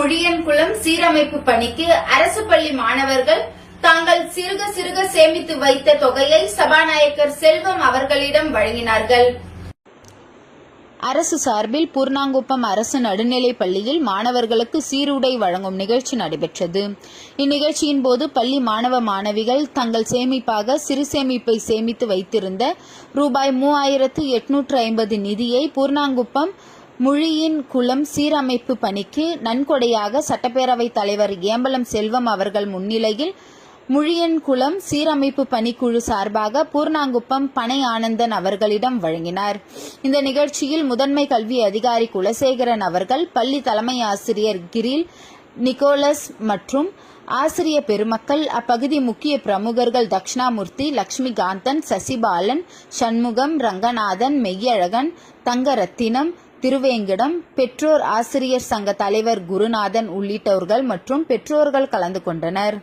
முழியன்குளம் சீரமைப்பு பணிக்கு அரசு பள்ளி மாணவர்கள் தாங்கள் சிறுக சிறுக சேமித்து வைத்த தொகையை சபாநாயகர் செல்வம் அவர்களிடம் வழங்கினார்கள். அரசு சார்பில் பூர்ணாங்குப்பம் அரசு நடுநிலைப் பள்ளியில் மாணவர்களுக்கு சீருடை வழங்கும் நிகழ்ச்சி நடைபெற்றது. இந்நிகழ்ச்சியின் போது பள்ளி மாணவ மாணவிகள் தங்கள் சேமிப்பாக சிறு சேமிப்பை சேமித்து வைத்திருந்த ரூபாய் மூவாயிரத்து எட்நூற்று ஐம்பது நிதியை பூர்ணாங்குப்பம் மொழியின் குளம் சீரமைப்பு பணிக்கு நன்கொடையாக சட்டப்பேரவைத் தலைவர் ஏம்பலம் செல்வம் அவர்கள் முன்னிலையில் முழியன்குளம் சீரமைப்பு பணிக்குழு சார்பாக பூர்ணாங்குப்பம் பனை ஆனந்தன் அவர்களிடம் வழங்கினார். இந்த நிகழ்ச்சியில் முதன்மை கல்வி அதிகாரி குலசேகரன் அவர்கள் பள்ளி தலைமை ஆசிரியர் கிரில் நிக்கோலஸ் மற்றும் ஆசிரிய பெருமக்கள் அப்பகுதி முக்கிய பிரமுகர்கள் தக்ஷணாமூர்த்தி லக்ஷ்மிகாந்தன் சசிபாலன் சண்முகம் ரங்கநாதன் மெய்யழகன் தங்கரத்தினம் திருவேங்கடம் பெற்றோர் ஆசிரியர் சங்க தலைவர் குருநாதன் உள்ளிட்டவர்கள் மற்றும் பெற்றோர்கள் கலந்து கொண்டனர்.